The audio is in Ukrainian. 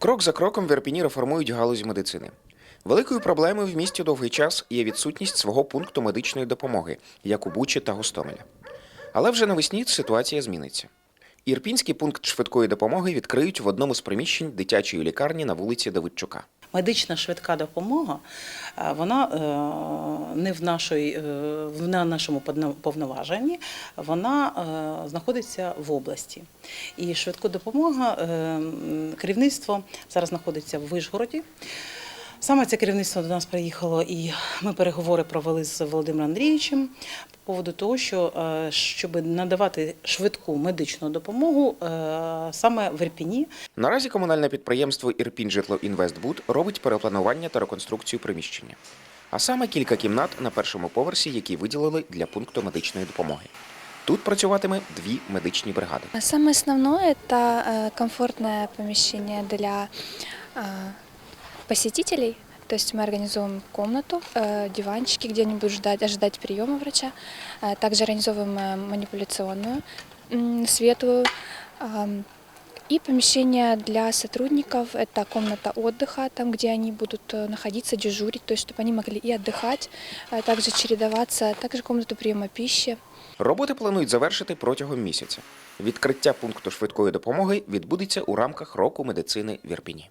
Крок за кроком в Ірпіні реформують галузь медицини. Великою проблемою в місті довгий час є відсутність свого пункту медичної допомоги, як у Бучі та Гостомеля. Але вже навесні ситуація зміниться. Ірпінський пункт швидкої допомоги відкриють в одному з приміщень дитячої лікарні на вулиці Давидчука. Медична швидка допомога, е, вона е, не в, нашій, е, в на нашому повноваженні, вона знаходиться в області. І швидка допомога, керівництво зараз знаходиться в Вишгороді. Саме це керівництво до нас приїхало, і ми переговори провели з Володимиром Андрійовичем по поводу того, що е, щоб надавати швидку медичну допомогу е, саме в Ірпіні, Наразі комунальне підприємство «Ірпінь-Житло-Інвестбуд» робить перепланування та реконструкцію приміщення. А саме кілька кімнат на першому поверсі, які виділили для пункту медичної допомоги. Тут працюватиме дві медичні бригади. Самое основное – это э, комфортное помещение для э, посетителей. То есть мы организуем комнату, э, диванчики, где они будут ждать, ожидать приема врача. Э, Также организовываем э, манипуляционную, м, светлую. ам, И помещение для сотрудников – это комната отдыха, там, где они будут э, находиться, дежурить, то есть чтобы они могли и отдыхать, а также чередоваться, также комнату приема пищи. Роботи планують завершити протягом місяця. Відкриття пункту швидкої допомоги відбудеться у рамках року медицини в Ірпіні.